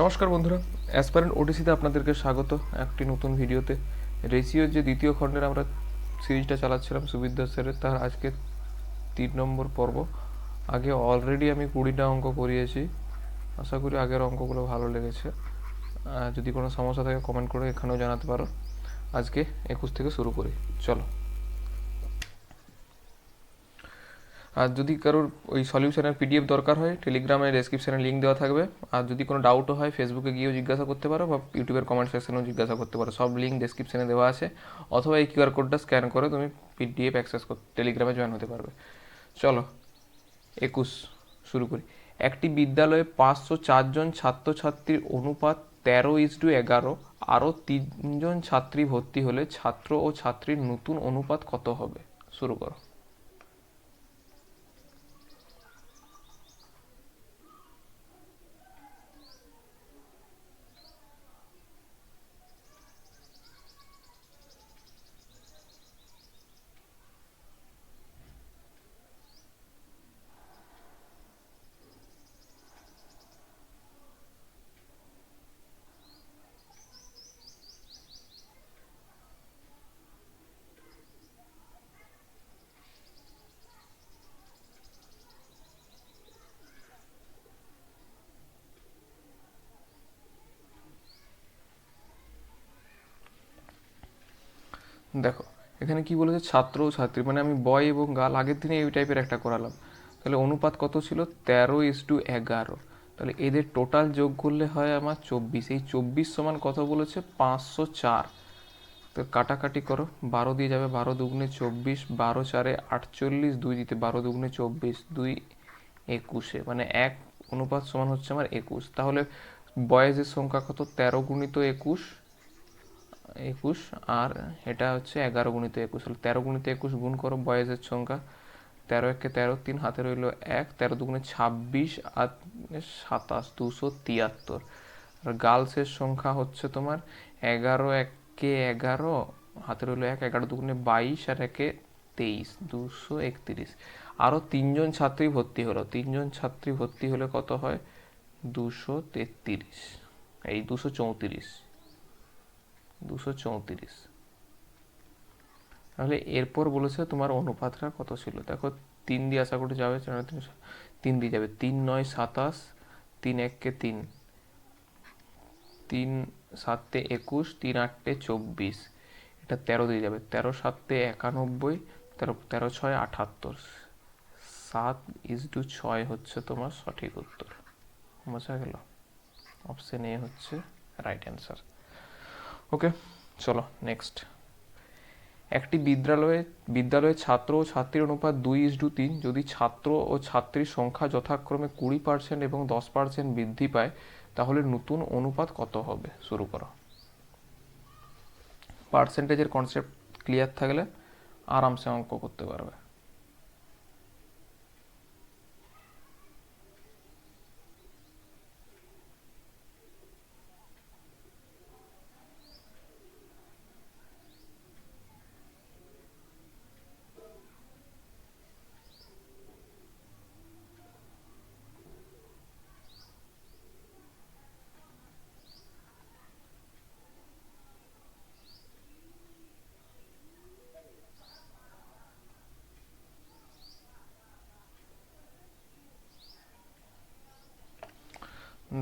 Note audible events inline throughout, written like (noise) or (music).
নমস্কার বন্ধুরা অ্যাসপারেন্ট ওডিসিতে আপনাদেরকে স্বাগত। একটি নতুন ভিডিওতে। রেশিওর যে দ্বিতীয় খণ্ডের আমরা সিরিজটা চালাচ্ছিলাম সুবিদ্যা স্যারের, তার আজকে তিন নম্বর পর্ব। আগে অলরেডি আমি কুড়িটা অঙ্ক করিয়েছি। আশা করি আগের অঙ্কগুলো ভালো লেগেছে। যদি কোনো সমস্যা থাকে কমেন্ট করে এখানেও জানাতে পারো। আজকে একুশ থেকে শুরু করি। চলো। আর যদি কারোর ওই সলিউশনের পিডিএফ দরকার হয় টেলিগ্রামে ডেসক্রিপশনে লিঙ্ক দেওয়া থাকবে। আর যদি কোনো ডাউটও হয় ফেসবুকে গিয়েও জিজ্ঞাসা করতে পারো বা ইউটিউবের কমেন্ট সেকশনেও জিজ্ঞাসা করতে পারো। সব লিঙ্ক ডেসক্রিপশানে দেওয়া আছে। অথবা এই কিউআর কোডটা স্ক্যান করে তুমি পিডিএফ অ্যাক্সেস টেলিগ্রামে জয়েন হতে পারবে। চলো, একুশ, শুরু করি। একটি বিদ্যালয়ে পাঁচশো চারজন ছাত্রছাত্রীর অনুপাত তেরো ইস টু এগারো, আরও তিনজন ছাত্রী ভর্তি হলে ছাত্র ও ছাত্রীর নতুন অনুপাত কত হবে? শুরু করো দেখো এখানে কি বলেছে ছাত্র ও ছাত্রী মানে আমি বয় এবং গাল আগের দিনে এই টাইপের একটা করালাম। তাহলে অনুপাত কত ছিল? তেরো ইস টু এগারো। তাহলে এদের টোটাল যোগ করলে হয় আমার চব্বিশ। এই চব্বিশ সমান কত বলেছে? পাঁচশো চার। তো কাটাকাটি করো। বারো দিয়ে যাবে বারো দুগুণে চব্বিশ, বারো চারে আটচল্লিশ, দুই দিতে বারো দুগুণে চব্বিশ, দুই একুশে। মানে এক অনুপাত সমান হচ্ছে আমার একুশ। তাহলে বয়েজের সংখ্যা কত? তেরো গুণিত একুশ। একুশ, আর এটা হচ্ছে এগারো গুণিত একুশ। হলো তেরো গুণিত একুশ গুণ করো, বয়েজের সংখ্যা তেরো একে তেরো, তিন হাতে রইল এক, তেরো দুগুণে ছাব্বিশ, আর সাতাশ দুশো তিয়াত্তর। আর গার্লসের সংখ্যা হচ্ছে তোমার এগারো একে এগারো, হাতে রইল এক, এগারো দুগুণে বাইশ, আর একে তেইশ, দুশো একত্রিশ। আরও তিনজন ছাত্রী ভর্তি হলো, তিনজন ছাত্রী ভর্তি হলে কত হয়? দুশো তেত্রিশ। এই দুশো চৌত্রিশ। দুশো চৌত্রিশ। তাহলে এরপর বলেছে তোমার অনুপাতটা কত ছিল? দেখো, তিন দিয়ে আশা করি যাবে তিন দিয়ে যাবে। তিন নয়, সাতাশ, তিন এককে তিন। তিন সাতে একুশ, তিন আটটে চব্বিশ। এটা তেরো দিয়ে যাবে। তেরো সাতে একানব্বই, তেরো তেরো ছয়, আটাত্তর। সাত ইজ টু ছয় হচ্ছে তোমার সঠিক উত্তর। বোঝা গেল? অপশন এ হচ্ছে রাইট অ্যান্সার ওকে চলো নেক্সট একটি বিদ্যালয়ে বিদ্যালয়ে ছাত্র ও ছাত্রীর অনুপাত দুই ইস টু তিন। যদি ছাত্র ও ছাত্রীর সংখ্যা যথাক্রমে কুড়ি পার্সেন্ট এবং দশ পার্সেন্ট বৃদ্ধি পায়, তাহলে নতুন অনুপাত কত হবে? শুরু করো। পার্সেন্টেজের কনসেপ্ট ক্লিয়ার থাকলে আরামসে অঙ্ক করতে পারবে।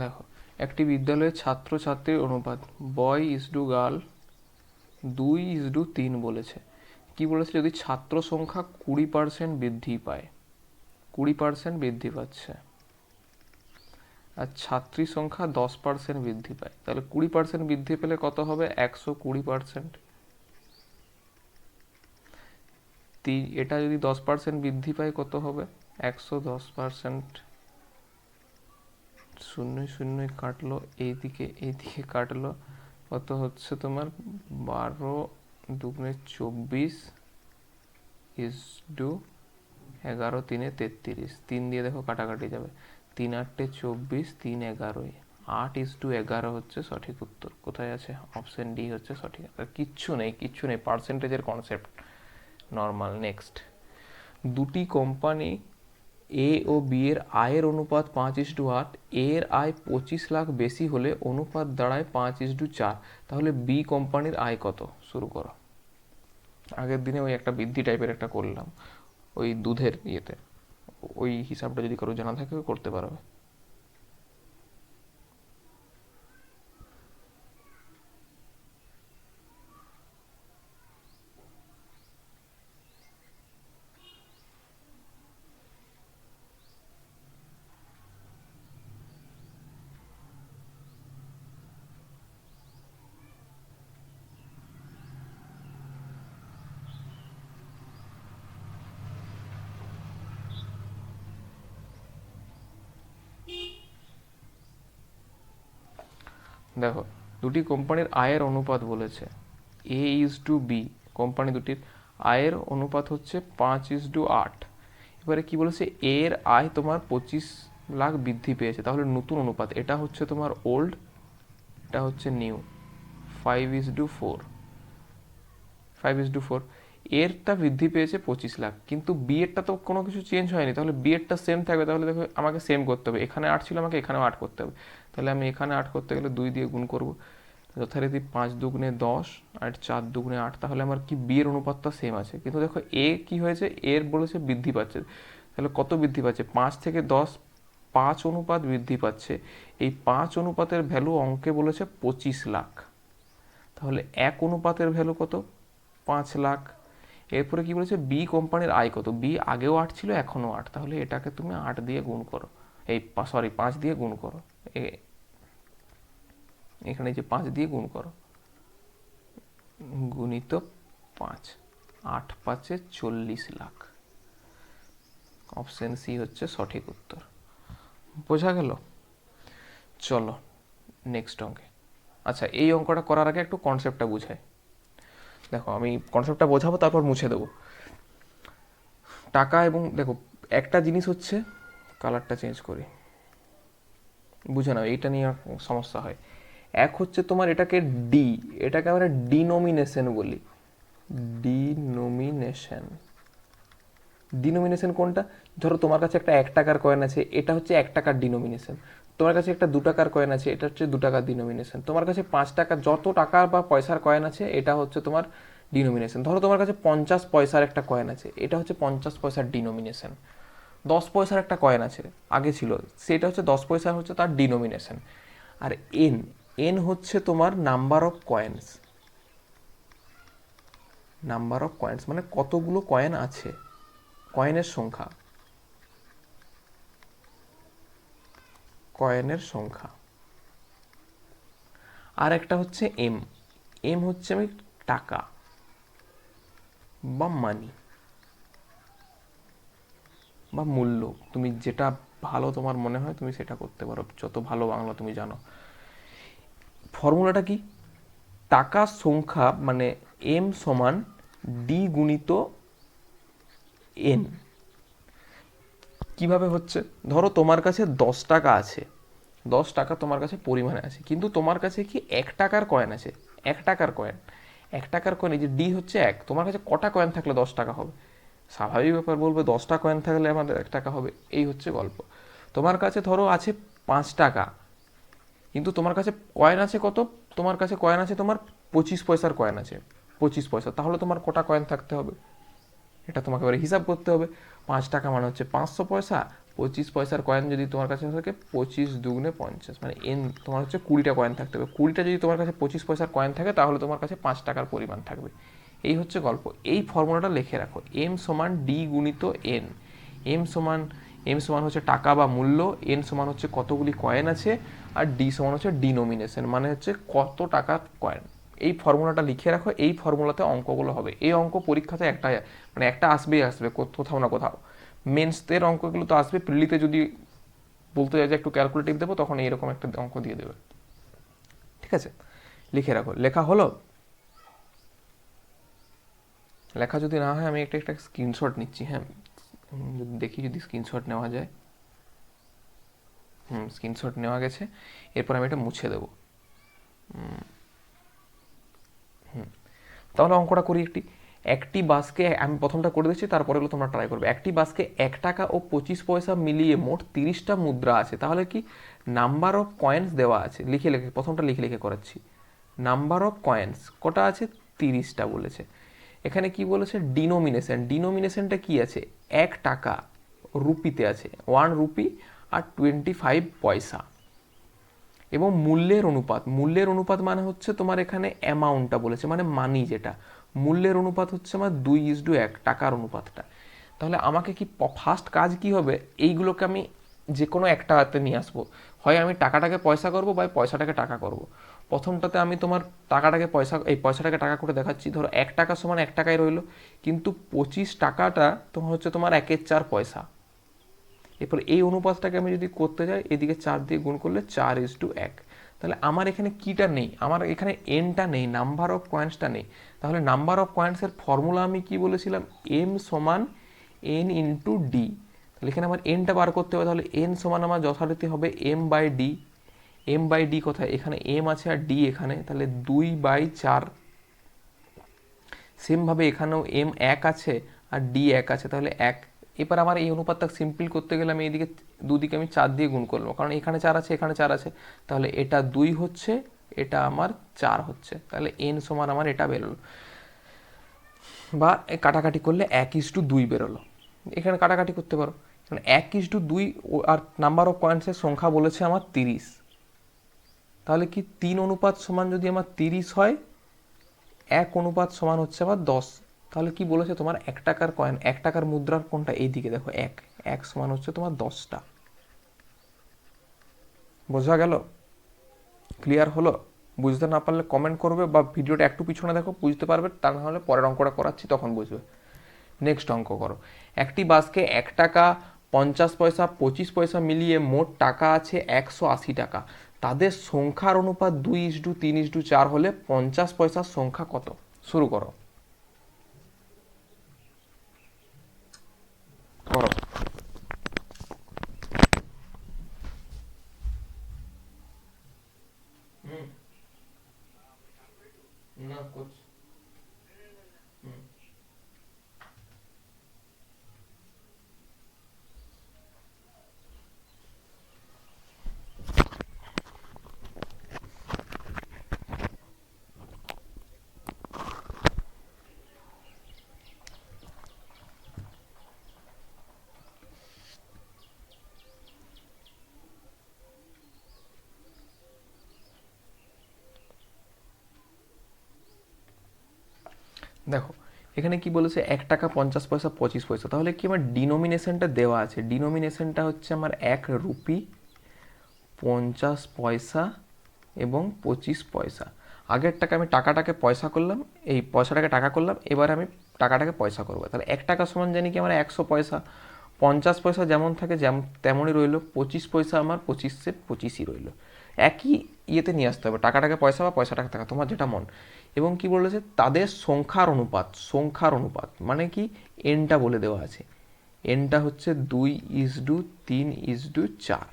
দেখো, একটি বিদ্যালয়ের ছাত্রছাত্রীর অনুপাত বয় ইস টু গার্ল দুই ইস টু তিন বলেছে। কি বলেছে? যদি ছাত্র সংখ্যা কুড়ি পার্সেন্ট বৃদ্ধি পায়, কুড়ি পার্সেন্ট বৃদ্ধি পাচ্ছে, আর ছাত্রী সংখ্যা দশ পার্সেন্ট বৃদ্ধি পায়, তাহলে কুড়ি পার্সেন্ট বৃদ্ধি পেলে কত হবে? একশো কুড়ি পার্সেন্ট এটা যদি দশ পার্সেন্ট বৃদ্ধি পায় কত হবে? একশো দশ পার্সেন্ট শূন্য শূন্য কাটলো, এইদিকে এইদিকে কাটলো। কত হচ্ছে তোমার? বারো দুগুণে চব্বিশ ইস টু এগারো তিনে তেত্রিশ। তিন দিয়ে দেখো কাটাকাটি যাবে। তিন আটটে চব্বিশ, তিন এগারোই। আট ইস টু এগারো হচ্ছে সঠিক উত্তর। কোথায় আছে? অপশন ডি হচ্ছে সঠিক। আর কিচ্ছু নেই কিচ্ছু নেই। পার্সেন্টেজের কনসেপ্ট নর্মাল নেক্সট দুটি কোম্পানি এ ও বি এর আয়ের অনুপাত পাঁচ ইস টু আট এর আয় পঁচিশ লাখ বেশি হলে অনুপাত দাঁড়ায় পাঁচ ইস টু চার। তাহলে বি কোম্পানির আয় কত? শুরু করো। আগের দিনে ওই একটা বৃদ্ধি টাইপের একটা করলাম, ওই দুধের ইয়েতে। ওই হিসাবটা যদি কারও জানা থাকে, করতে পারবে। দেখো, দুটি কোম্পানির আয়ের অনুপাত বলেছে। A is to B company দুটির আয়ের অনুপাত হচ্ছে পাঁচ ইজ টু আট। এবারে কি বলেছে? এর আয় তোমার পঁচিশ লাখ বৃদ্ধি পেয়েছে। তাহলে নতুন অনুপাত, এটা হচ্ছে তোমার ওল্ড এটা হচ্ছে new five is to four five is to four এরটা বৃদ্ধি পেয়েছে পঁচিশ লাখ, কিন্তু বি এরটা তো কোনো কিছু চেঞ্জ হয়নি। তাহলে বি এরটা সেম থাকবে, তাহলে দেখো আমাকে সেম করতে হবে। এখানে আট ছিল আমাকে এখানেও আট করতে হবে। তাহলে আমি এখানে আট করতে গেলে দুই দিয়ে গুণ করব। যথারীতি পাঁচ দুগুণে দশ আর চার দুগুণে আট, তাহলে আমার কি বিয়ের অনুপাতটা সেম আছে? কিন্তু দেখো এ কি হয়েছে? এর বলেছে বৃদ্ধি পাচ্ছে। তাহলে কত বৃদ্ধি পাচ্ছে? পাঁচ থেকে দশ, পাঁচ অনুপাত বৃদ্ধি পাচ্ছে। এই পাঁচ অনুপাতের ভ্যালু অঙ্কে বলেছে পঁচিশ লাখ। তাহলে এক অনুপাতের ভ্যালু কত? পাঁচ লাখ। এরপরে কি বলেছে? বি কোম্পানির আয় কত? বি আগেও আট ছিল, এখনও আট। তাহলে এটাকে তুমি আট দিয়ে গুণ করো। এই সরি পাঁচ দিয়ে গুণ করো। এখানে যে পাঁচ দিয়ে গুণ করো, গুণিত পাঁচ। আট পাঁচে চল্লিশ লাখ। অপশন সি হচ্ছে সঠিক উত্তর। বোঝা গেল? চলো নেক্সট অঙ্কে। আচ্ছা এই অঙ্কটা করার আগে একটু কনসেপ্টটা বুঝাই। দেখো, আমি কনসেপ্টটা বোঝাবো, তারপর মুছে দেবো। টাকা এবং, দেখো, একটা জিনিস হচ্ছে কালারটা চেঞ্জ করি। বুঝে নাও, এইটা নিয়ে সমস্যা হয়। এক হচ্ছে তোমার এটাকে ডি এটাকে আমরা ডিনোমিনেশন বলি। ডিনোমিনেশন ডিনোমিনেশন কোনটা? ধরো তোমার কাছে একটা এক টাকার কয়েন আছে, এটা হচ্ছে এক টাকার ডিনোমিনেশন তোমার কাছে একটা দু টাকার কয়েন আছে, এটা হচ্ছে দু টাকার ডিনোমিনেশন তোমার কাছে পাঁচ টাকা যত টাকা বা পয়সার কয়েন আছে, এটা হচ্ছে তোমার ডিনোমিনেশন ধরো তোমার কাছে পঞ্চাশ পয়সার একটা কয়েন আছে, এটা হচ্ছে পঞ্চাশ পয়সার ডিনোমিনেশন দশ পয়সার একটা কয়েন আছে, আগে ছিল, সেটা হচ্ছে দশ পয়সা হচ্ছে তার ডিনোমিনেশন আর এন এন হচ্ছে তোমার number of coins number of coins মানে কতগুলো কয়েন আছে কয়েনের সংখ্যা। কয়েনের সংখ্যা। আর একটা হচ্ছে এম। এম হচ্ছে আমি টাকা বা মানি বা মূল্য। তুমি যেটা ভালো তোমার মনে হয় তুমি সেটা করতে পারো। যত ভালো বাংলা তুমি জানো। ফর্মুলাটা কি? টাকার সংখ্যা মানে এম সমান ডি গুণিত এন কীভাবে হচ্ছে? ধরো তোমার কাছে দশ টাকা আছে। দশ টাকা তোমার কাছে পরিমাণে আছে। কিন্তু তোমার কাছে কি এক টাকার কয়েন আছে? এক টাকার কয়েন এক টাকার কয়েন এই যে ডি হচ্ছে এক। তোমার কাছে কটা কয়েন থাকলে দশ টাকা হবে? স্বাভাবিক ব্যাপার বলবে দশটা কয়েন থাকলে আমাদের এক টাকা হবে। এই হচ্ছে গল্প। তোমার কাছে ধরো আছে পাঁচ টাকা। কিন্তু তোমার কাছে কয়েন আছে কত? তোমার কাছে কয়েন আছে তোমার পঁচিশ পয়সার কয়েন আছে। পঁচিশ পয়সা। তাহলে তোমার কটা কয়েন থাকতে হবে? এটা তোমাকে এবারে হিসাব করতে হবে। পাঁচ টাকা মানে হচ্ছে পাঁচশো পয়সা, পঁচিশ পয়সার কয়েন যদি তোমার কাছে থাকে, পঁচিশ দুগুণে পঞ্চাশ। মানে এন তোমার হচ্ছে কুড়িটা কয়েন থাকতে হবে। কুড়িটা যদি তোমার কাছে পঁচিশ পয়সার কয়েন থাকে, তাহলে তোমার কাছে পাঁচ টাকার পরিমাণ থাকবে। এই হচ্ছে গল্প। এই ফর্মুলাটা লিখে রাখো। এম সমান ডি গুণিত এন এম সমান এম সমান হচ্ছে টাকা বা মূল্য এন সমান হচ্ছে কতগুলি কয়েন আছে, আর ডি সমান হচ্ছে ডিনোমিনেশন মানে হচ্ছে কত টাকার কয়েন এই ফর্মুলাটা লিখে রাখো, এই ফর্মুলাতে অঙ্কগুলো হবে। এই অঙ্ক পরীক্ষাতে একটা মানে একটা আসবেই আসবে কোথাও না কোথাও। মেন্সদের অঙ্কগুলো তো আসবে প্রিলিতে যদি বলতে যায় যে একটু ক্যালকুলেটিভ দেবো, তখন এইরকম একটা অঙ্ক দিয়ে দেবে। ঠিক আছে? লিখে রাখো। লেখা হলো? লেখা যদি না হয়, আমি একটা একটা স্ক্রিনশট নিচ্ছি হ্যাঁ? যদি দেখি যদি স্ক্রিনশট নেওয়া যায়। হুম স্ক্রিনশট নেওয়া গেছে। এরপর আমি এটা মুছে দেবো। তাহলে অঙ্কটা করি একটি। একটি বাসকে আমি প্রথমটা করে দিচ্ছি, তারপরে হলো তোমরা ট্রাই করবে। একটি বাসকে এক টাকা ও পঁচিশ পয়সা মিলিয়ে মোট তিরিশটা মুদ্রা আছে। তাহলে কি? নাম্বার অফ কয়েন্স দেওয়া আছে। লিখে লিখে, প্রথমটা লিখে লিখে করাচ্ছি। নাম্বার অফ কয়েন্স কটা আছে? তিরিশটা বলেছে। এখানে কি বলেছে? ডিনোমিনেশন ডিনোমিনেশনটা কি আছে? এক টাকা রুপিতে আছে। ওয়ান রুপি আর টোয়েন্টি ফাইভ পয়সা। এবং মূল্যের অনুপাত। মূল্যের অনুপাত মানে হচ্ছে তোমার এখানে অ্যামাউন্টটা বলেছে মানে মানি যেটা। মূল্যের অনুপাত হচ্ছে আমার দুই ইস টু এক, টাকার অনুপাতটা। তাহলে আমাকে কি ফার্স্ট কাজ কি হবে? এইগুলোকে আমি যে কোনো একটা হাতে নিয়ে আসব। হয় আমি টাকাটাকে পয়সা করব বা পয়সাটাকে টাকা করব। প্রথমটাতে আমি তোমার টাকাটাকে পয়সা, এই পয়সাটাকে টাকা করে দেখাচ্ছি। ধরো এক টাকা সমান এক টাকায় রইল। কিন্তু পঁচিশ টাকাটা তোমার হচ্ছে তোমার একের চার পয়সা। এরপর এই অনুপাতটাকে আমি যদি করতে যাই, এদিকে চার দিয়ে গুণ করলে চার ইস টু এক। তাহলে আমার এখানে কিটা নেই, আমার এখানে এনটা নেই নাম্বার অফ কয়েন্সটা নেই। তাহলে নাম্বার অফ কয়েন্সের ফর্মুলা আমি কি বলেছিলাম? এম সমান এন ইন্টু ডি তাহলে এখানে আমার এনটা বার করতে হবে, তাহলে এন সমান আমার যথারীতি হবে M by D M by D কোথায়? এখানে এম আছে আর ডি এখানে। তাহলে দুই বাই চার। সেমভাবে এখানেও এম এক আছে আর ডি এক আছে, তাহলে এক। এবার আমার এই অনুপাতটা সিম্পল করতে গেলে আমি এইদিকে দুদিকে আমি চার দিয়ে গুণ করব। কারণ এখানে চার আছে, এখানে চার আছে। তাহলে এটা দুই হচ্ছে, এটা আমার চার হচ্ছে। তাহলে এন সমান আমার এটা বেরোলো। বা কাটাকাটি করলে এক ইস টু দুই বেরোলো। এখানে কাটাকাটি করতে পারো। কারণ এক ইস টু দুই আর নাম্বার অফ পয়েন্টসের সংখ্যা বলেছে আমার তিরিশ। তাহলে কি তিন অনুপাত সমান যদি আমার তিরিশ হয়, এক অনুপাত সমান হচ্ছে আমার দশ। তাহলে কি বলেছে তোমার এক টাকার কয়েন এক টাকার মুদ্রার কোনটা এই দিকে দেখো, এক এক সমান হচ্ছে তোমার দশটা। বোঝা গেল? ক্লিয়ার হলো? বুঝতে না পারলে কমেন্ট করবে বা ভিডিওটা একটু পিছনে দেখো, বুঝতে পারবে, তা না হলে পরের অঙ্কটা করাচ্ছি, তখন বুঝবে। নেক্সট অঙ্ক করো। একটি বাসকে এক টাকা পঞ্চাশ পয়সা, পঁচিশ পয়সা মিলিয়ে মোট টাকা আছে একশো আশি টাকা। তাদের সংখ্যার অনুপাত দুই ইস টু তিন ইস টু চার হলে পঞ্চাশ পয়সার সংখ্যা কত? শুরু করো। করো না করছি দেখো, এখানে কি বলেছে, এক টাকা পঞ্চাশ পয়সা, পঁচিশ পয়সা। তাহলে কি আমার ডিনোমিনেশনটা দেওয়া আছে? ডিনোমিনেশনটা হচ্ছে আমার এক রুপি, পঞ্চাশ পয়সা এবং পঁচিশ পয়সা। আগের টাকা আমি টাকাটাকে পয়সা করলাম, এই পয়সাটাকে টাকা করলাম, এবার আমি টাকাটাকে পয়সা করব। তাহলে এক টাকা সমান জানি কি আমার একশো পয়সা? পঞ্চাশ পয়সা যেমন থাকে যেমন তেমনই রইল। পঁচিশ পয়সা আমার পঁচিশে পঁচিশই রইল। একই ইয়েতে নিয়ে আসতে হবে, টাকাটাকে পয়সা বা পয়সাটাকে টাকা তোমার যেটা মন। এবং কি বলেছে তাদের সংখ্যার অনুপাত সংখ্যার অনুপাত মানে কি এনটা বলে দেওয়া আছে। এনটা হচ্ছে দুই ইস ডু তিন ইস ডু চার।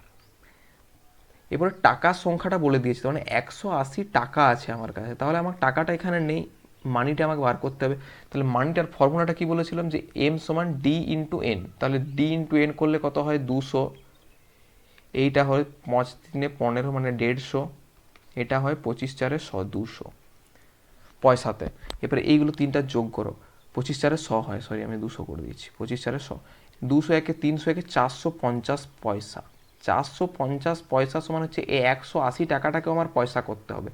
এবারে টাকার সংখ্যাটা বলে দিয়েছে মানে একশো আশি টাকা আছে আমার কাছে। তাহলে আমার টাকাটা এখানে নেই মানিটা আমাকে বার করতে হবে। তাহলে মানিটার ফর্মুলাটা কি বলেছিলাম যে এম সমান ডি ইন্টু এন তাহলে ডি ইন্টু এন করলে কত হয়? দুশো। এইটা হয় পাঁচ তিনে পনেরো মানে দেড়শো, এটা হয় পঁচিশ চারে শ, দুশো পয়সাতে। এবারে এইগুলো তিনটা যোগ করো, পঁচিশ চারে শ হয় সরি আমি দুশো করে দিচ্ছি পঁচিশ চারে শ। দুশো একে তিনশো একে চারশো পঞ্চাশ পয়সা। চারশো পঞ্চাশ পয়সা সমান হচ্ছে এই একশো আশি টাকাটাকেও আমার পয়সা করতে হবে।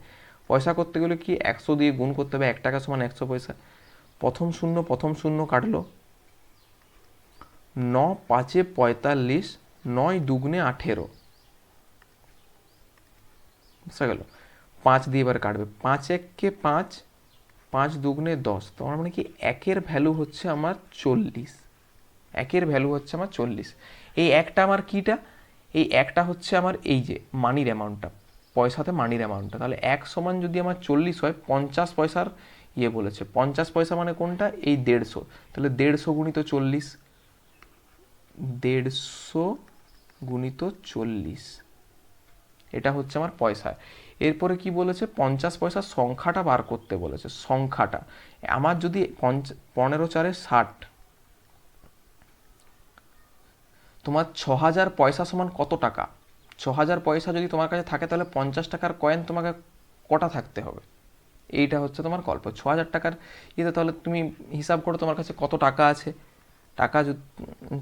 পয়সা করতে গেলে কি একশো দিয়ে গুণ করতে হবে, এক টাকা সমান একশো পয়সা। প্রথম শূন্য প্রথম শূন্য কাটলো। ন পাঁচে পঁয়তাল্লিশ নয় দুগুণে আঠেরো। বুঝতে গেল? পাঁচ দিয়ে এবার কাটবে। পাঁচ এককে পাঁচ পাঁচ দুগুণে দশ। তো আমার মানে কি একের ভ্যালু হচ্ছে আমার চল্লিশ। একের ভ্যালু হচ্ছে আমার চল্লিশ। এই একটা আমার কিটা? এই একটা হচ্ছে আমার এই যে মানির অ্যামাউন্টটা পয়সাতে মানির অ্যামাউন্টটা তাহলে এক সমান যদি আমার চল্লিশ হয়, পঞ্চাশ পয়সার ইয়ে বলেছে। পঞ্চাশ পয়সা মানে কোনটা? এই দেড়শো। তাহলে দেড়শো গুণিত চল্লিশ, দেড়শো গুণিত চল্লিশ। এটা হচ্ছে আমার পয়সায় এরপরে কি বলেছে? পঞ্চাশ পয়সার সংখ্যাটা বার করতে বলেছে। সংখ্যাটা। আমার যদি পঞ্চ, পনেরো চারে ষাট, তোমার ছ হাজার পয়সা সমান কত টাকা? ছ হাজার পয়সা যদি তোমার কাছে থাকে, তাহলে পঞ্চাশ টাকার কয়েন তোমাকে কটা থাকতে হবে? এইটা হচ্ছে তোমার গল্প। ছ হাজার টাকার ইয়েতে তাহলে তুমি হিসাব করো তোমার কাছে কত টাকা আছে। টাকা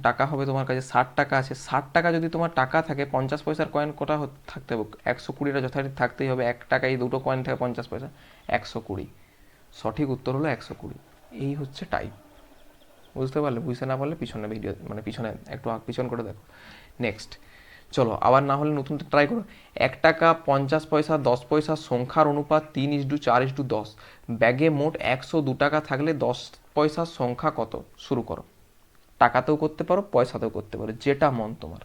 টাকা হবে তোমার কাছে, ষাট টাকা আছে। ষাট টাকা যদি তোমার টাকা থাকে, পঞ্চাশ পয়সার কয়েন কটা থাকতে হবে। একশো কুড়িটা যথারীতি থাকতেই হবে। এক টাকা এই দুটো কয়েন থাকে, পঞ্চাশ পয়সা। একশো কুড়ি। সঠিক উত্তর হলো একশো কুড়ি। এই হচ্ছে টাইপ বুঝতে পারলে? বুঝতে না পারলে পিছনে ভিডিও মানে পিছনে একটু পিছন করে দেখো। নেক্সট চলো, আবার না হলে নতুন ট্রাই করো। এক টাকা পঞ্চাশ পয়সা, দশ পয়সা, সংখ্যার অনুপাত তিন ইস্টু চার ইস্টু দশ। ব্যাগে মোট একশো দু টাকা থাকলে দশ পয়সার সংখ্যা কত? শুরু করো। টাকাতেও করতে পারো পয়সাতেও করতে পারো যেটা মন তোমার।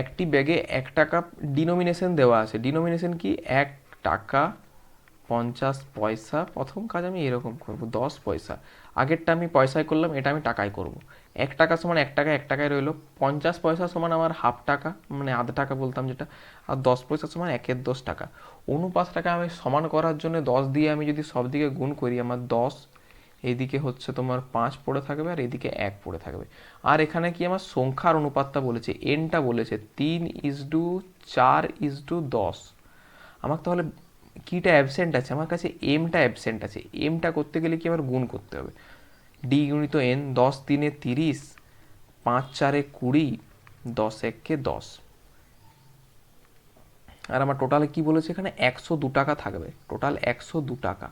একটি ব্যাগে এক টাকা ডিনোমিনেশন দেওয়া আছে। ডিনোমিনেশন কি? এক টাকা পঞ্চাশ পয়সা। প্রথম কাজ আমি এরকম করব, দশ পয়সা। আগেরটা আমি পয়সায় করলাম, এটা আমি টাকায় করব। এক টাকা সমান এক টাকা, এক টাকায় রইল। পঞ্চাশ পয়সা সমান আমার হাফ টাকা মানে আধ টাকা বলতাম যেটা। আর দশ পয়সা সমান একের দশ টাকা। অনুপাতটাকে আমি সমান করার জন্য দশ দিয়ে আমি যদি সব দিকে গুণ করি, আমার দশ এইদিকে হচ্ছে তোমার পাঁচ পড়ে থাকবে আর এদিকে এক পড়ে থাকবে। আর এখানে কি আমার সংখ্যার অনুপাতটা বলেছে? এনটা বলেছে। তিন ইজ টু চার ইজ টু দশ। আমার তাহলে কিটা অ্যাবসেন্ট আছে? আমার কাছে এমটা অ্যাবসেন্ট আছে। এমটা করতে গেলে কি আমার গুণ করতে হবে? ডি গুণিত এন দশ তিনে তিরিশ, পাঁচ চারে কুড়ি, দশ এককে দশ। আর আমার টোটালে কি বলেছে এখানে? একশো দু টাকা থাকবে। টোটাল একশো দু টাকা।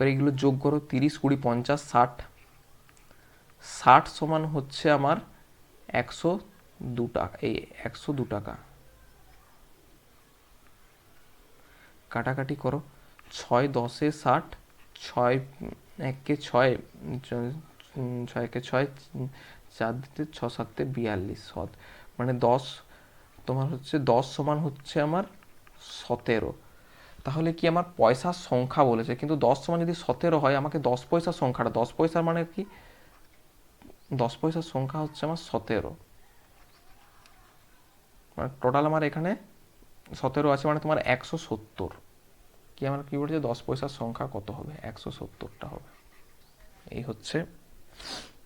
এবার এগুলো যোগ করো তিরিশ কুড়ি পঞ্চাশ ষাট। ষাট সমান হচ্ছে আমার একশো দু টাকা এই একশো দু টাকা। কাটাকাটি করো ছয় দশে ষাট ছয় এককে ছয় উম, ছয় চার দিতে ছ সাতে বিয়াল্লিশ সৎ। মানে দশ তোমার হচ্ছে দশ সমান হচ্ছে আমার সতেরো। তাহলে কি আমার পয়সার সংখ্যা বলেছে? কিন্তু দশ সমান যদি সতেরো হয়, আমাকে দশ পয়সার সংখ্যাটা, দশ পয়সার মানে কি? দশ পয়সার সংখ্যা হচ্ছে আমার সতেরো। মানে টোটাল আমার এখানে সতেরো আছে মানে তোমার একশো সত্তর। কি আমার কি বলছে? দশ পয়সার সংখ্যা কত হবে? একশো সত্তরটা হবে। এই হচ্ছে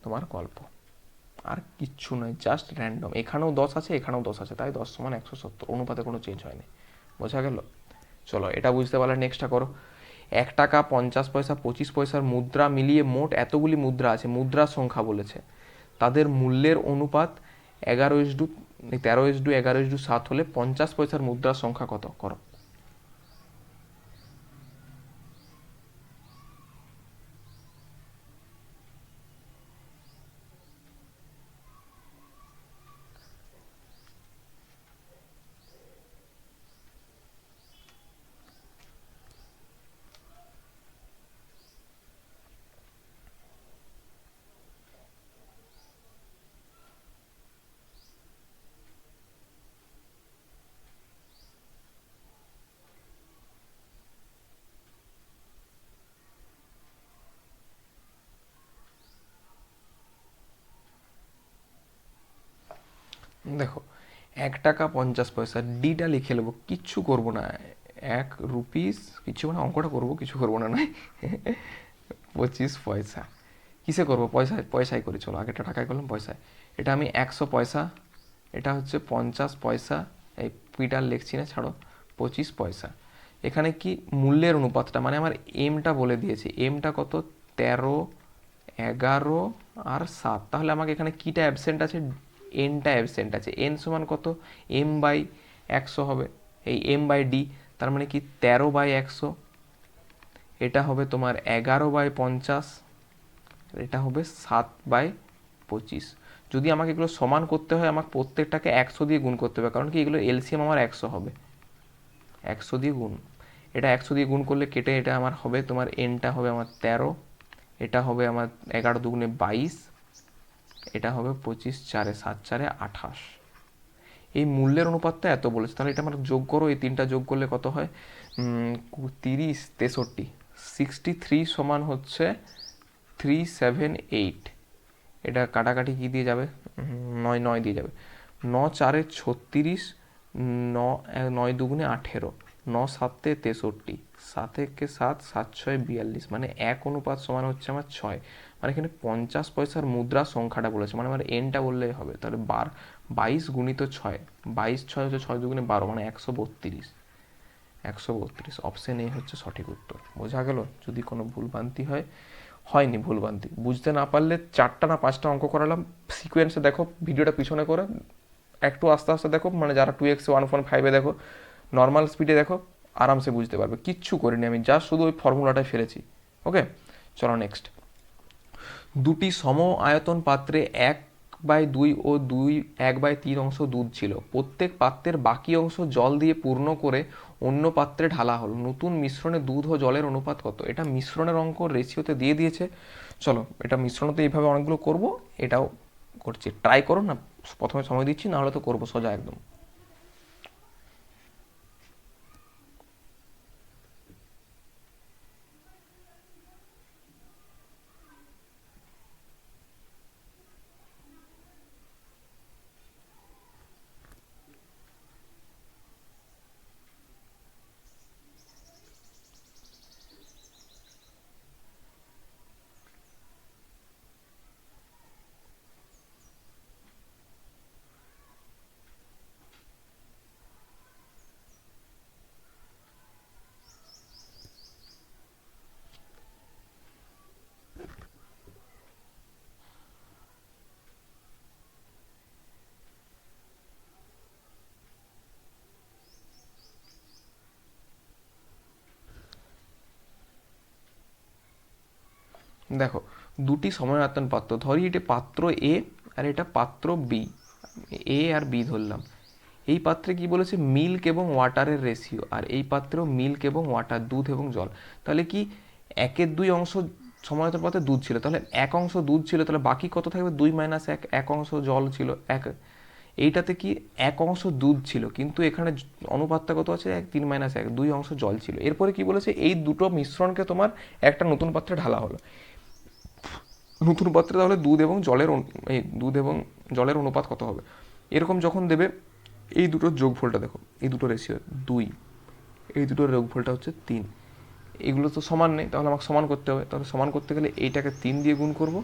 তোমার গল্প। আর কিচ্ছু নয় জাস্ট র্যান্ডম এখানেও দশ আছে, এখানেও দশ আছে, তাই দশ সমান একশো সত্তর। অনুপাতে কোনো চেঞ্জ হয়নি। বোঝা গেল? চলো, এটা বুঝতে পারলে নেক্সটটা করো। এক টাকা পঞ্চাশ পয়সা, পঁচিশ পয়সার মুদ্রা মিলিয়ে মোট এতগুলি মুদ্রা আছে, মুদ্রার সংখ্যা বলেছে। তাদের মূল্যের অনুপাত এগারো ইস ডু, তেরো ইস ডু, এগারো ইস ডু, সাত হলে পঞ্চাশ পয়সার মুদ্রার সংখ্যা কত? করো। দেখো, এক টাকা পঞ্চাশ পয়সা ডিটা লিখে নেব, কিচ্ছু করব না। এক রুপিস কিছু মানে অঙ্কটা করব, কিছু করব না, নয়। পঁচিশ পয়সা। কিসে করব? পয়সায় পয়সায় করি, চলো আগেটা টাকায় করলাম, পয়সায়। এটা আমি একশো পয়সা, এটা হচ্ছে পঞ্চাশ পয়সা, এই পিটার লিখছি না, ছাড়ো, পঁচিশ পয়সা। এখানে কি মূল্যের অনুপাতটা? মানে আমার এমটা বলে দিয়েছে এমটা কত? তেরো, এগারো আর সাত। তাহলে আমাকে এখানে কিটা অ্যাবসেন্ট আছে? এনটা অ্যাবসেন্ট আছে। এন সমান কত? এম বাই একশো হবে। এই এম বাই ডি তার মানে কি তেরো বাই একশো? এটা হবে তোমার এগারো বাই পঞ্চাশ এটা হবে সাত বাই পঁচিশ। যদি আমাকে এগুলো সমান করতে হয়, আমাকে প্রত্যেকটাকে একশো দিয়ে গুণ করতে হবে, কারণ কি এগুলো এলসিএম আমার একশো হবে। একশো দিয়ে গুণ। এটা একশো দিয়ে গুণ করলে কেটে এটা আমার হবে তোমার এনটা হবে আমার তেরো, এটা হবে আমার এগারো দুগুণে বাইশ এটা হবে পঁচিশ চারে সাত চারে আঠাশ। এই মূল্যের অনুপাতটা এত বলেছে। তাহলে এটা আমার যোগ করো, এই তিনটা যোগ করলে কত হয়? তিরিশ, তেষট্টি। সিক্সটি থ্রি সমান হচ্ছে থ্রি সেভেন এইট। এটা কাটাকাটি কী দিয়ে যাবে? নয় নয় দিয়ে যাবে। ন চারে ছত্রিশ, ন, নয় দুগুণে আঠেরো। ন সাতে তেষট্টি, সাত একে সাত সাত ছয় বিয়াল্লিশ। মানে এক অনুপাত সমান হচ্ছে আমার ছয়। মানে এখানে পঞ্চাশ পয়সার মুদ্রা সংখ্যাটা বলেছে মানে আমার এনটা বললেই হবে। তাহলে বার, বাইশ গুণিত ছয়, বাইশ ছয় হচ্ছে ছয় দুগুণে বারো মানে একশো বত্রিশ। একশো বত্রিশ অপশন এ হচ্ছে সঠিক উত্তর। বোঝা গেল? যদি কোনো ভুলভ্রান্তি হয়, হয়নি ভুলভ্রান্তি। বুঝতে না পারলে চারটা না পাঁচটা অঙ্ক করালাম। সিকোয়েন্সে দেখো ভিডিওটা পিছনে করে একটু আস্তে আস্তে দেখো মানে যারা টু এক্স ওয়ান পয়েন্ট ফাইভে দেখো নর্মাল স্পিডে দেখো, আরামসে বুঝতে পারবে। কিচ্ছু করিনি আমি যা শুধু ওই ফর্মুলাটাই ফেলেছি। ওকে চলো নেক্সট দুটি সম আয়তন পাত্রে এক বাই দুই ও দুই, এক বাই তিন অংশ দুধ ছিল। প্রত্যেক পাত্রের বাকি অংশ জল দিয়ে পূর্ণ করে অন্য পাত্রে ঢালা হলো। নতুন মিশ্রণে দুধ ও জলের অনুপাত কত? এটা মিশ্রণের অঙ্ক রেশিওতে দিয়ে দিয়েছে। চলো, এটা মিশ্রণতে এইভাবে অনেকগুলো করব। এটাও করছি। ট্রাই করো না, প্রথমে সময় দিচ্ছি, নাহলে তো করব সোজা একদম। দেখো, দুটি সমানায়তন পাত্র, ধরি এটা পাত্র এ আর এটা পাত্র বি এ আর বি ধরলাম। এই পাত্রে কি বলেছে? মিল্ক এবং ওয়াটারের রেশিও আর এই পাত্রেও মিল্ক এবং ওয়াটার দুধ এবং জল। তাহলে কি একের দুই অংশ সমানায়তন পাত্রে দুধ ছিল? তাহলে এক অংশ দুধ ছিল, তাহলে বাকি কত থাকবে? দুই মাইনাস এক এক অংশ জল ছিল, এক। এইটাতে কি এক অংশ দুধ ছিল, কিন্তু এখানে অনুপাতটা কত আছে? এক, তিন মাইনাস এক, দুই অংশ জল ছিল। এরপরে কি বলেছে? এই দুটো মিশ্রণকে তোমার একটা নতুন পাত্রে ঢালা হলো। নতুন পাত্রে তাহলে দুধ এবং জলের এই দুধ এবং জলের অনুপাত কত হবে? এরকম যখন দেবে, এই দুটোর যোগফলটা দেখো, এই দুটো রেশিও দুই, এই দুটোর যোগফলটা হচ্ছে তিন। এগুলো তো সমান নেই, তাহলে আমাকে সমান করতে হবে। তাহলে সমান করতে গেলে এইটাকে তিন দিয়ে গুণ করব,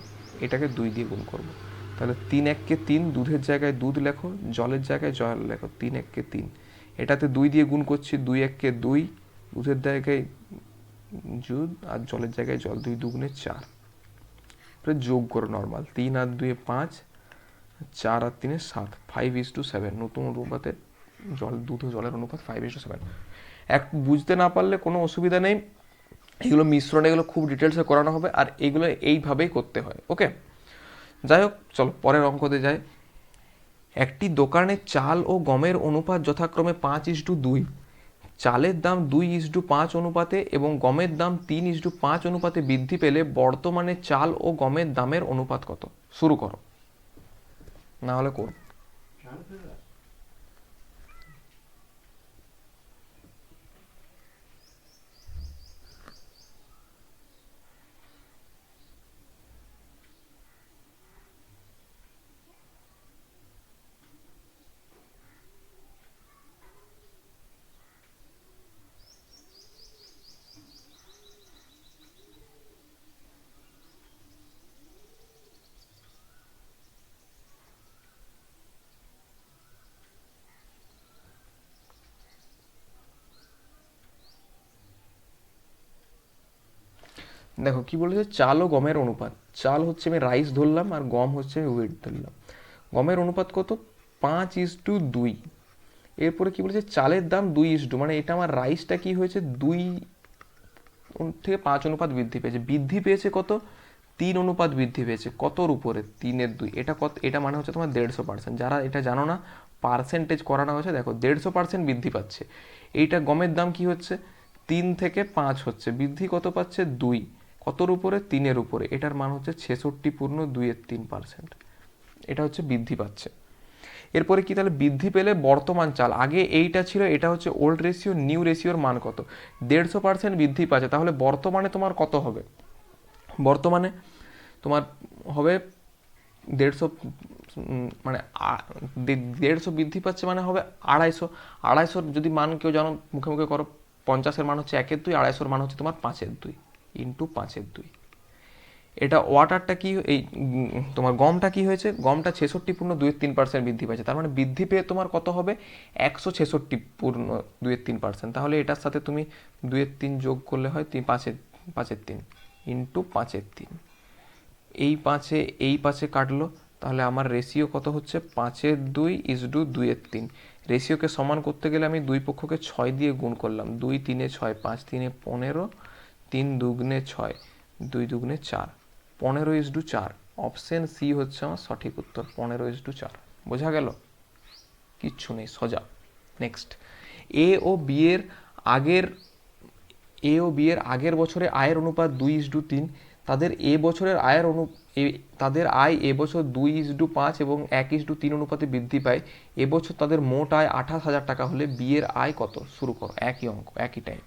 এটাকে দুই দিয়ে গুণ করব। তাহলে তিন এককে তিন, দুধের জায়গায় দুধ লেখো, জলের জায়গায় জল লেখো, তিন এককে তিন। এটাতে দুই দিয়ে গুণ করছি, দুই এককে দুই, দুধের জায়গায় দুধ আর জলের জায়গায় জল দুই দুগুণে চার। এবারে যোগ করো নর্মাল তিন আর দুয়ে পাঁচ, চার আর তিনে সাত ফাইভ ইস টু সেভেন নতুন অনুপাতে জল, দুধ জলের অনুপাত ফাইভ ইস টু সেভেন এক, বুঝতে না পারলে কোনো অসুবিধা নেই, এগুলো মিশ্রণ এগুলো খুব ডিটেলসে করানো হবে, আর এগুলো এইভাবেই করতে হয় ওকে যাই হোক, চলো পরের অঙ্কতে যাই। একটি দোকানে চাল ও গমের অনুপাত যথাক্রমে পাঁচ ইস টু দুই। চালের দাম দুই ইসডু পাঁচ অনুপাতে এবং গমের দাম তিন ইসডু পাঁচ অনুপাতে বৃদ্ধি পেলে বর্তমানে চাল ও গমের দামের অনুপাত কত? শুরু করো। না হলে করো। দেখো, কি বলেছে? চাল ও গমের অনুপাত। চাল হচ্ছে আমি রাইস ধরলাম আর গম হচ্ছে আমি ওয়েট ধরলাম। গমের অনুপাত কত? পাঁচ ইস টু দুই। এরপরে কি বলেছে? চালের দাম দুই ইস টু মানে এটা আমার রাইসটা কি হয়েছে? দুই থেকে পাঁচ অনুপাত বৃদ্ধি পেয়েছে। বৃদ্ধি পেয়েছে কত? তিন অনুপাত বৃদ্ধি পেয়েছে। কতর উপরে? তিনের দুই। এটা কত? এটা মানে হচ্ছে তোমার দেড়শো পার্সেন্ট যারা এটা জানো না পার্সেন্টেজ করানো হয়েছে, দেখো, দেড়শো পার্সেন্ট বৃদ্ধি পাচ্ছে। এইটা গমের দাম কি হচ্ছে? তিন থেকে পাঁচ হচ্ছে। বৃদ্ধি কত পাচ্ছে? দুই। কতর উপরে? তিনের উপরে। এটার মান হচ্ছে ছেষট্টি পূর্ণ দুইয়ের তিন পার্সেন্ট। এটা হচ্ছে বৃদ্ধি পাচ্ছে। এরপরে কি? তাহলে বৃদ্ধি পেলে বর্তমান চাল। আগে এইটা ছিল, এটা হচ্ছে ওল্ড রেশিও নিউ রেশিওর মান কত? দেড়শো পার্সেন্ট বৃদ্ধি পাচ্ছে। তাহলে বর্তমানে তোমার কত হবে? বর্তমানে তোমার হবে দেড়শো মানে দেড়শো বৃদ্ধি পাচ্ছে মানে হবে আড়াইশো। আড়াইশোর যদি মান কেউ জানো, মুখে মুখে করো, পঞ্চাশের মান হচ্ছে একের দুই, আড়াইশোর মান হচ্ছে তোমার পাঁচের দুই। ইন্টু পাঁচের দুই। এটা ওয়াটারটা কি, এই তোমার গমটা কি হয়েছে? গমটা ছেষট্টি পূর্ণ দুয়ের তিন পার্সেন্ট বৃদ্ধি পাচ্ছে তার মানে বৃদ্ধি পেয়ে তোমার কত হবে? একশো ছেষট্টি পূর্ণ দুয়ের তিন পার্সেন্ট তাহলে এটার সাথে তুমি দুয়ের তিন যোগ করলে হয় তিন, পাঁচের পাঁচের তিন ইন্টু পাঁচের তিন। এই পাঁচে এই পাঁচে কাটলো, তাহলে আমার রেশিও কত হচ্ছে? পাঁচের দুই ইস টু দুইয়ের তিন। রেশিওকে সমান করতে গেলে আমি দুই পক্ষকে ছয় দিয়ে গুণ করলাম। দুই, তিনে ছয়, পাঁচ, তিনে পনেরো তিন দুগুণে ছয়, দুই দুগুণে চার। পনেরো ইস টু চার। অপশন সি হচ্ছে আমার সঠিক উত্তর, পনেরো ইস টু চার। বোঝা গেল? কিচ্ছু নেই, সোজা। নেক্সট। এ ও বি এর আগের, এ ও বি এর আগের বছরে আয়ের অনুপাত দুই ইস টু তিন। তাদের এ বছরের আয়ের অনু তাদের আয় এবছর দুই ইস টু পাঁচ এবং এক ইস টু তিন অনুপাতে বৃদ্ধি পায়। এবছর তাদের মোট আয় আঠাশ হাজার টাকা হলে বিয়ের আয় কত? শুরু করো। একই অঙ্ক, একই টাইপ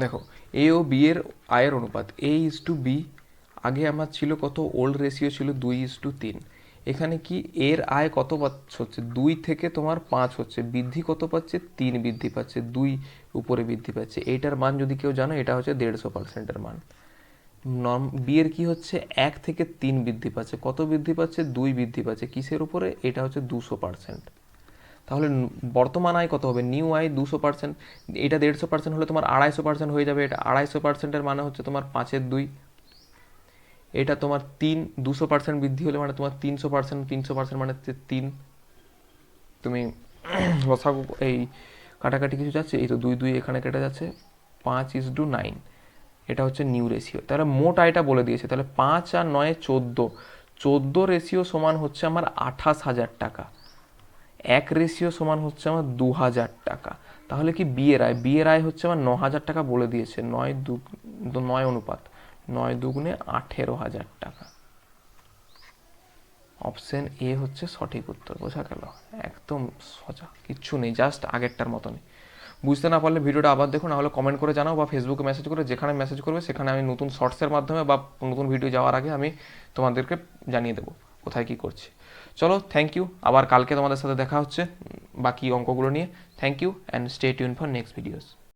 দেখো এ ও বি এর আয়ের অনুপাত এ ইজ টু বি আগে আমার ছিল কত ওল্ড রেশিও ছিল দুই ইজ টু তিন। এখানে কি এর আয় কত পাচ্ছে, হচ্ছে দুই থেকে তোমার পাঁচ হচ্ছে, বৃদ্ধি কত পাচ্ছে, তিন বৃদ্ধি পাচ্ছে, দুই উপরে বৃদ্ধি পাচ্ছে। এইটার মান যদি কেউ জানো, এটা হচ্ছে দেড়শো পার্সেন্টের মান। নর্ম বিয়ের কি হচ্ছে, এক থেকে তিন বৃদ্ধি পাচ্ছে। কত বৃদ্ধি পাচ্ছে, দুই বৃদ্ধি পাচ্ছে। কিসের উপরে? এটা হচ্ছে দুশো পার্সেন্ট তাহলে বর্তমান আয় কত হবে? নিউ আয় দুশো পার্সেন্ট এটা দেড়শো পার্সেন্ট হলে তোমার আড়াইশো পার্সেন্ট হয়ে যাবে। এটা আড়াইশো পার্সেন্টের মানে হচ্ছে তোমার পাঁচের দুই। এটা তোমার তিন, দুশো পার্সেন্ট বৃদ্ধি হলে মানে তোমার তিনশো পার্সেন্ট তিনশো পার্সেন্ট মানে হচ্ছে তিন। তুমি (clears throat) লসাগু এই কাটাকাটি কিছু যাচ্ছে, এই তো দুই দুই এখানে কেটে যাচ্ছে। পাঁচ ইস টু নাইন এটা হচ্ছে নিউ রেশিও তাহলে মোট আয়টা বলে দিয়েছে। তাহলে পাঁচ আর নয়, চোদ্দ। চোদ্দ রেশিও সমান হচ্ছে আমার আঠাশ হাজার টাকা। এক রেশিও সমান হচ্ছে আমার দু হাজার টাকা। তাহলে কি বিয়ের আয়? বিয়ের আয় হচ্ছে আমার ন হাজার টাকা বলে দিয়েছে, নয় দু নয় অনুপাত, নয় দুগুণে আঠেরো হাজার টাকা। অপশন এ হচ্ছে সঠিক উত্তর, বোঝা গেল? একদম সোজা, কিচ্ছু নেই জাস্ট আগেরটার মতনই। বুঝতে না পারলে ভিডিওটা আবার দেখুন, নাহলে কমেন্ট করে জানাও বা ফেসবুকে মেসেজ করে, যেখানে মেসেজ করবে, সেখানে আমি নতুন শর্টসের মাধ্যমে বা নতুন ভিডিও যাওয়ার আগে আমি তোমাদেরকে জানিয়ে দেবো কোথায় কী করছি। চলো থ্যাংক ইউ আবার কালকে তোমাদের সাথে দেখা হচ্ছে বাকি অঙ্কগুলো নিয়ে। Thank you and stay tuned for next videos